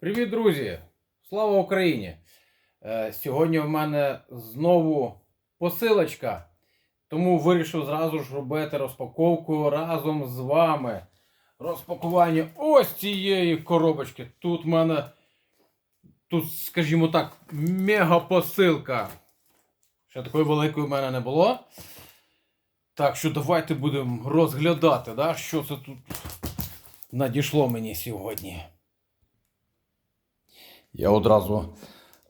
Привіт, друзі! Слава Україні! Е, Сьогодні в мене знову посилочка, тому вирішив зразу ж робити розпаковку разом з вами. Розпакування ось цієї коробочки. Тут в мене, тут, скажімо так, мега посилка. Ще такої великої в мене не було. Так що давайте будемо розглядати, да, що це тут надійшло мені сьогодні. Я одразу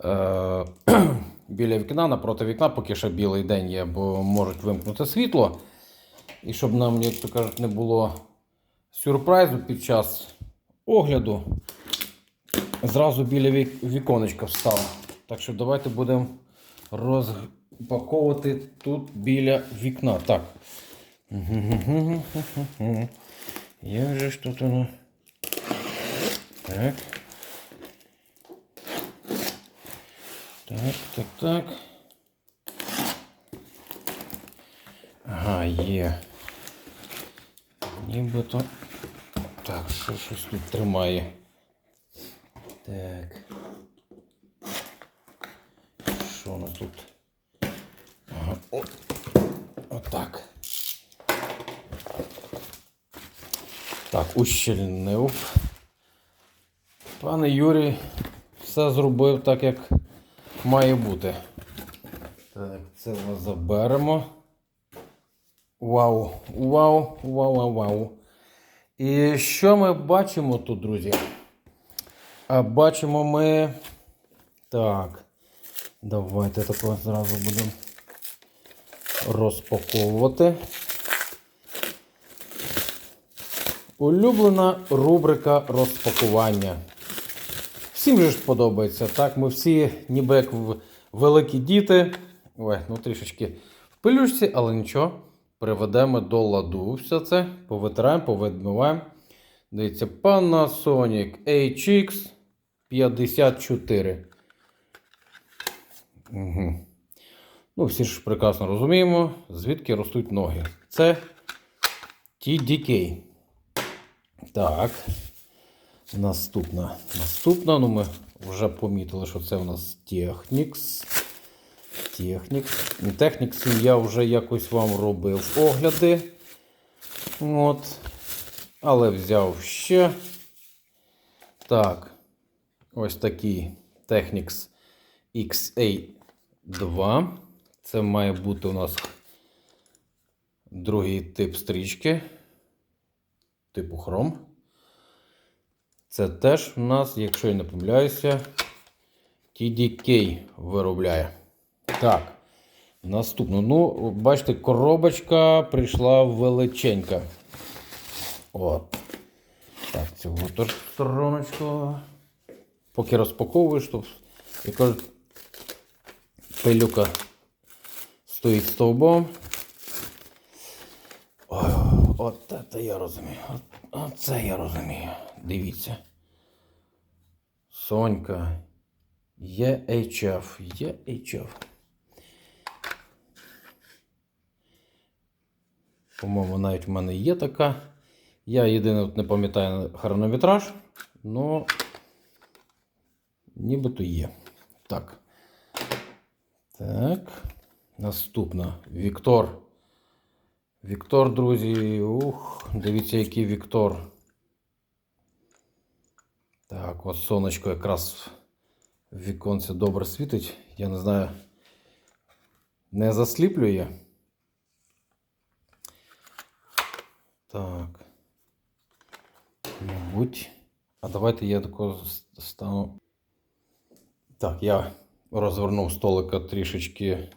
е- біля вікна, напроти вікна, поки ще білий день є, бо можуть вимкнути світло. І щоб нам, як то кажуть, не було сюрпризу під час огляду, зразу біля вік- віконечка встав. Так що давайте будемо розпаковувати тут біля вікна. Так. Як же ж тут воно? Так. Так, так, так. Ага, є. Нібито. Так, що щось тут тримає. Так. Що воно тут? Ага. О. Отак. Так, ущільнив. Пане Юрій все зробив так, як має бути. Так, це ми заберемо. Вау! Вау! Вау, вау, вау. І що ми бачимо тут, друзі? А бачимо ми. Так. Давайте тако зразу будемо розпаковувати. Улюблена рубрика розпакування. Всім же ж подобається, так? Ми всі ніби як великі діти. Ой, ну трішечки в пилюшці, але нічого. Приведемо до ладу все це. Повитираємо, повидмиваємо. Дивіться, Panasonic HX 54. Угу. Ну, всі ж прекрасно розуміємо, звідки ростуть ноги. Це TDK. Так. Наступна. Наступна, ну ми вже помітили, що це у нас Technics. Technics. І я вже якось вам робив огляди. От. Але взяв ще. Так. Ось такий Technics XA2. Це має бути у нас другий тип стрічки. Типу Chrome. Це теж у нас, якщо я не помиляюся, TDK виробляє. Так. Наступно. Ну, бачите, коробочка прийшла величенька. От. Так, цього теж стороночку. Поки розпаковуєш, то як кажуть, пилюка стоїть стовбом. Ой, от це я розумію. От, оце я розумію. Дивіться. Сонька. Є HF. Є HF. По-моєму, навіть в мене є така. Я єдине не пам'ятаю хронометраж, але нібито є. Так. Так. Наступна. Віктор. Віктор, друзі. Ух, дивіться, який Віктор. Так, от сонечко якраз в віконці добре світить. Я не знаю, не засліплює. Так. Мабуть. А давайте я такого стану. Так, я розвернув столика трішечки е,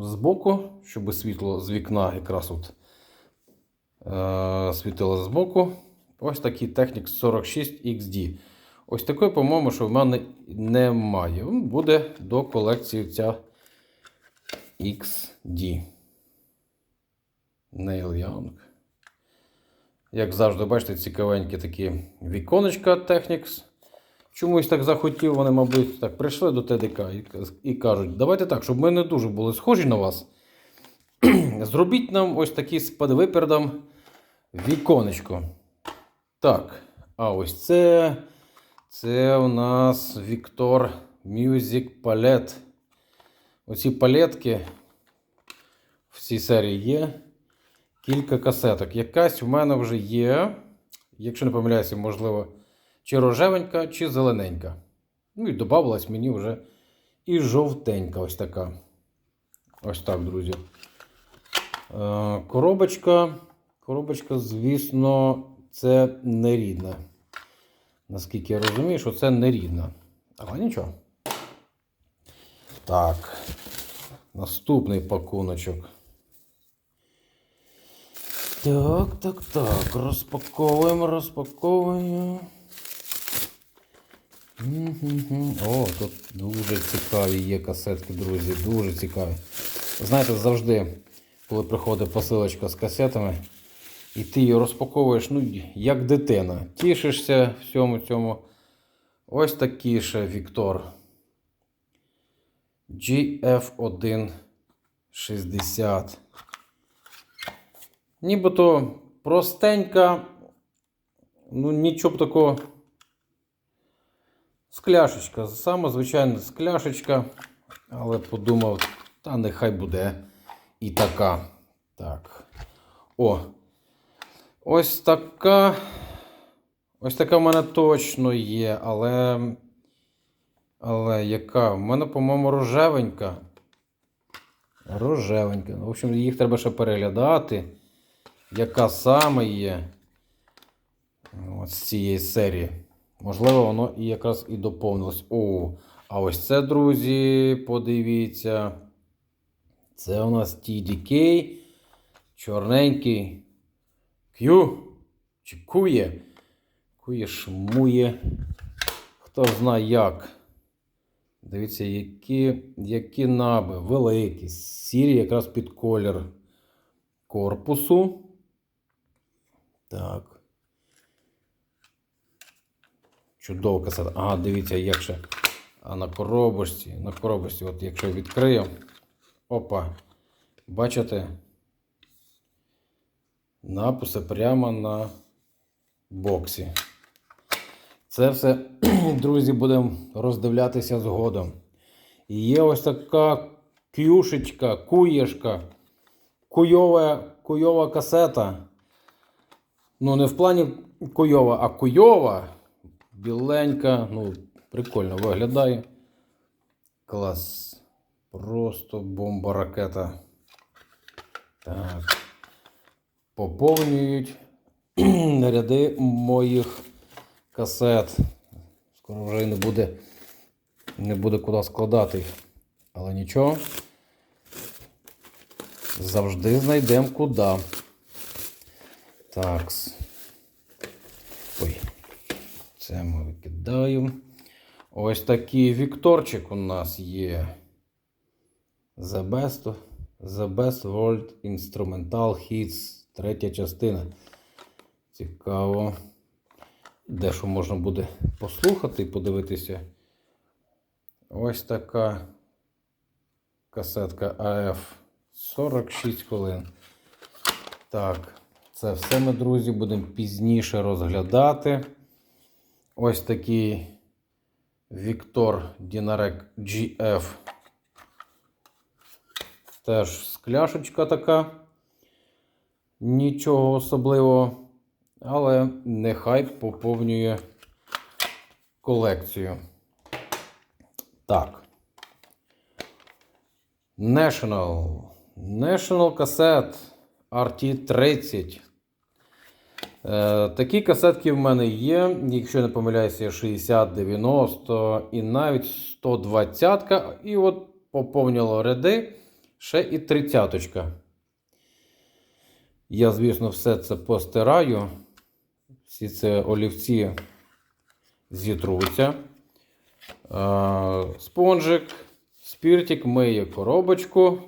з боку, щоб світло з вікна якраз от е, світило з боку. Ось такий Technics 46 XD. Ось такої, по-моєму, що в мене немає. Буде до колекції ця XD. Neil Young. Як завжди, бачите, цікавенькі такі віконечка Technics. Чомусь так захотів, вони, мабуть, так прийшли до ТДК і, кажуть, давайте так, щоб ми не дуже були схожі на вас. Зробіть нам ось такий з подвипердом віконечко. Так, А ось це. Це у нас Victor Music Palette. Оці палетки в цій серії є кілька касеток. Якась в мене вже є. Якщо не помиляюся, можливо, чи рожевенька, чи зелененька. Ну і додавалась мені вже і жовтенька ось така. Ось так, друзі. Е, Коробочка. Коробочка, звісно, це не рідна. Наскільки я розумію, що це не рідна. Але нічого. Так. Наступний пакуночок. Так, так, так. Розпаковуємо, розпаковуємо. О, тут дуже цікаві є касетки, друзі. Дуже цікаві. Знаєте, завжди, коли приходить посилочка з касетами, і ти її розпаковуєш, ну, як дитина. Тішишся всьому цьому. Ось такий ще Віктор. GF160. Нібито простенька, ну нічого б такого. Скляшечка, саме звичайна скляшечка, але подумав, та нехай буде і така. Так. О. Ось така. Ось така в мене точно є, але. Але яка? В мене, по-моєму, рожевенька. Рожевенька. В общем, їх треба ще переглядати. Яка саме є. От з цієї серії. Можливо, воно і якраз і доповнилось. О, а ось це, друзі, подивіться. Це у нас TDK. Чорненький. Q. Чи кує. Кує, шмує. Хто знає як. Дивіться, які, які наби великі, сірі якраз під колір корпусу. Так. Чудово касета. Ага, дивіться, як ще. А на коробочці, на коробочці, от якщо відкрию. Опа. Бачите? Написи прямо на боксі. Це все, друзі, будемо роздивлятися згодом. І є ось така кюшечка, куєшка, куйова, куйова касета. Ну, не в плані куйова, а куйова. Біленька, ну, прикольно виглядає. Клас. Просто бомба ракета. Так. Поповнюють ряди моїх касет. Скоро вже і не буде, не буде куди складати їх. Але нічого. Завжди знайдемо куди. Так. Ой. Це ми викидаємо. Ось такий вікторчик у нас є. The Best, The Best World Instrumental Hits. Третя частина. Цікаво. Дещо можна буде послухати і подивитися. Ось така касетка AF 46 хвилин. Так, це все ми, друзі, будемо пізніше розглядати. Ось такий Victor Dinarec GF. Теж скляшечка така. Нічого особливого. Але нехай поповнює колекцію. Так. National. National Cassette RT30. Е, такі касетки в мене є, якщо не помиляюся, 60, 90 і навіть 120. І от поповнило ряди ще і 30. -очка. Я, звісно, все це постираю. Всі ці олівці зітруться. Е, Спонжик, спіртик миє коробочку.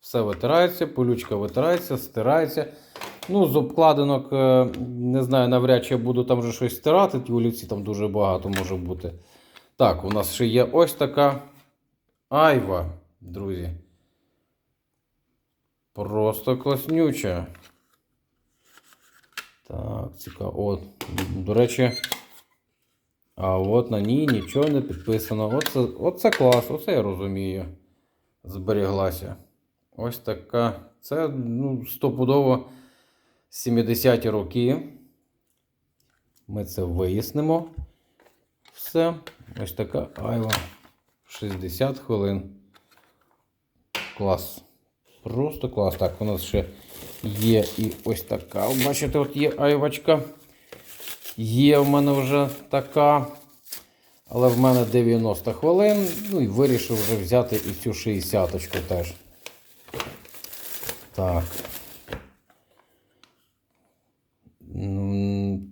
Все витирається, полючка витирається, стирається. Ну, з обкладинок, е, не знаю, навряд чи я буду там вже щось стирати, ті олівці там дуже багато може бути. Так, у нас ще є ось така айва, друзі. Просто класнюча. Так, цікаво. О, до речі, А от на ній нічого не підписано. Оце, оце клас, оце я розумію. Зберіглася. Ось така. Це ну, стопудово 70-ті роки. Ми це вияснимо. Все. Ось така айва. 60 хвилин. Клас. Просто клас. Так, у нас ще є і ось така. Бачите, от є айвачка. Є в мене вже така. Але в мене 90 хвилин. Ну і вирішив вже взяти і цю 60 теж. Так.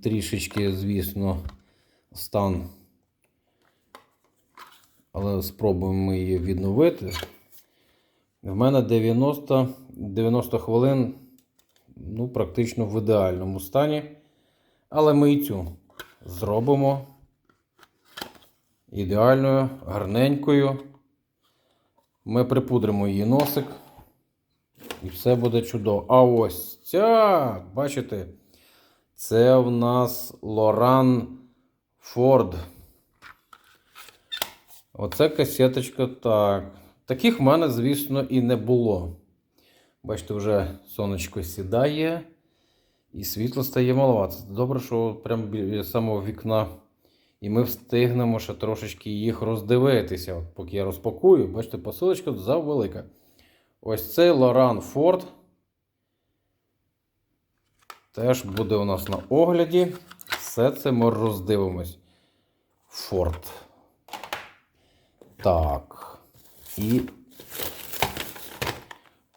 Трішечки, звісно, стан. Але спробуємо її відновити. В мене 90, 90 хвилин, ну, практично в ідеальному стані. Але ми і цю зробимо ідеальною, гарненькою. Ми припудримо її носик. І все буде чудово. А ось ця, бачите, це в нас Лоран Форд. Оце касеточка так. Таких в мене, звісно, і не було. Бачите, вже сонечко сідає і світло стає маловато. Добре, що прямо біля самого вікна. І ми встигнемо ще трошечки їх роздивитися. От поки я розпакую, бачите, посилочка завелика. Ось цей Лоран Форд. Теж буде у нас на огляді. Все це ми роздивимось. Форд. Так. І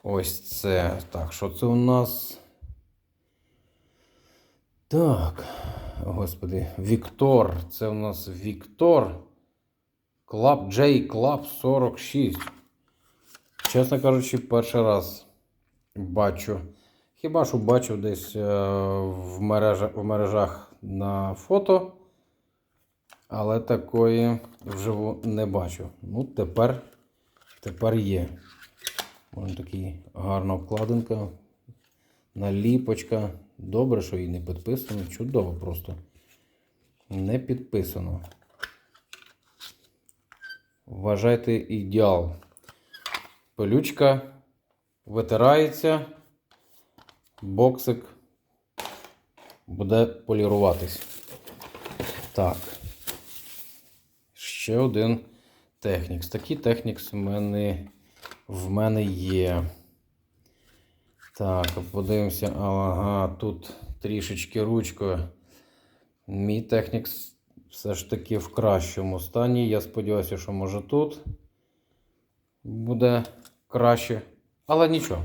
ось це. Так, що це у нас? Так. Господи, Віктор. Це у нас Віктор. Club J Club 46. Чесно кажучи, перший раз бачу. Хіба що бачив десь е, в, мережах, в мережах на фото. Але такої вживу не бачу. Ну, тепер, тепер є. Ось такий гарна обкладинка. Наліпочка. Добре, що її не підписано. Чудово просто. Не підписано. Вважайте ідеал. Пилючка витирається. Боксик буде поліруватись. Так. Ще один Технікс. Такий Технікс в мене, в мене є. Так, подивимося. Ага, тут трішечки ручкою. Мій Технікс все ж таки в кращому стані. Я сподіваюся, що може тут буде краще. Але нічого.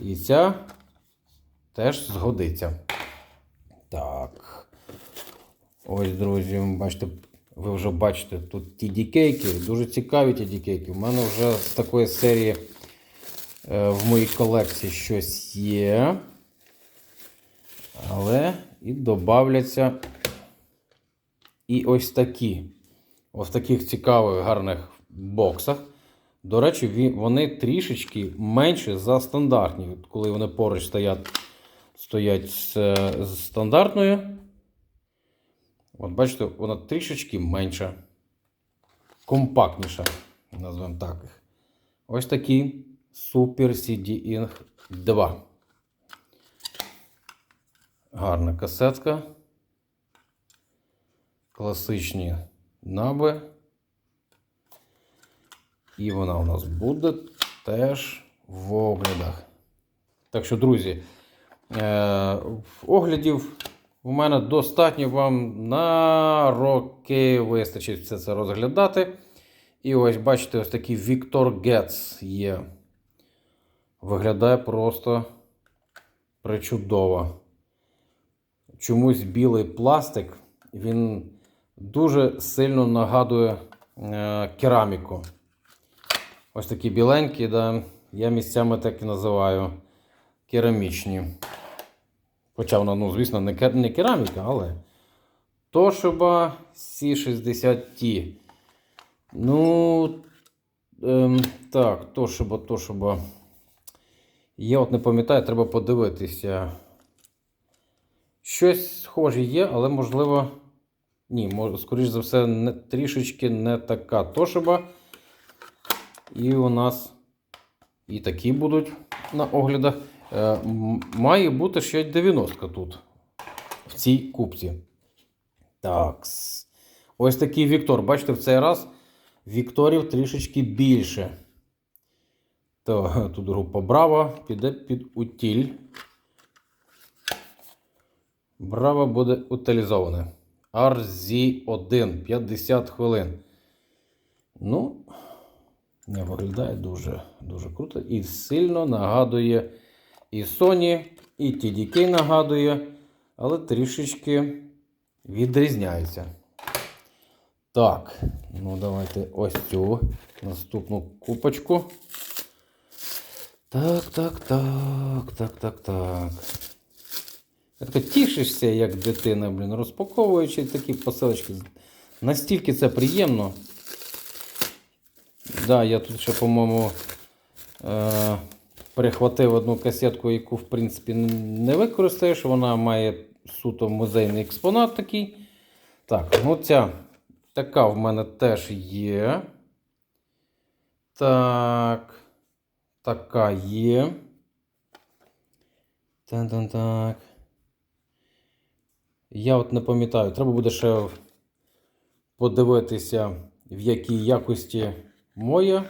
І ця теж згодиться. Так. Ось, друзі, бачите, ви вже бачите, тут ті дікейки, дуже цікаві ті дікейки. У мене вже з такої серії е, в моїй колекції щось є. Але і додавляться і ось такі. В таких цікавих гарних боксах. До речі, вони трішечки менші за стандартні. Коли вони поруч стоять, стоять з, е, з стандартною. От бачите, вона трішечки менша. Компактніша, назвемо так. Ось такі Super CD Ing 2. Гарна касетка. Класичні наби. І вона у нас буде теж в оглядах. Так що, друзі, е, оглядів у мене достатньо вам на роки вистачить все це розглядати. І ось, бачите, ось такий Віктор Гетц є. Виглядає просто причудово. Чомусь білий пластик, він дуже сильно нагадує е, кераміку. Ось такі біленькі, да, я місцями так і називаю керамічні. Хоча вона, ну, звісно, не, кер- не кераміка, але Toshiba C60T. Ну, ем, так, Toshiba, Toshiba. Я от не пам'ятаю, треба подивитися. Щось схоже є, але можливо Ні, скоріш за все, не, трішечки не така тошиба. І у нас і такі будуть на оглядах. Е, має бути ще 90 тут, в цій купці. Так. Ось такий Віктор. Бачите, в цей раз Вікторів трішечки більше. То, тут група Браво піде під утіль. Браво буде утилізоване. RZ1 50 хвилин. Ну, не виглядає дуже, дуже круто. І сильно нагадує і Sony, і TDK нагадує, але трішечки відрізняється. Так, ну давайте ось цю наступну купочку. Так, так, так, так, так, так. Так тішишся, як дитина, блін, розпаковуючи такі посилочки. Настільки це приємно. Да, я тут ще, по-моєму, е- перехватив одну касетку, яку, в принципі, не використаєш. Вона має суто музейний експонат такий. Так, ну ця така в мене теж є. Так. Така є. Так-так-так. Я от не пам'ятаю, треба буде ще подивитися, в якій якості моя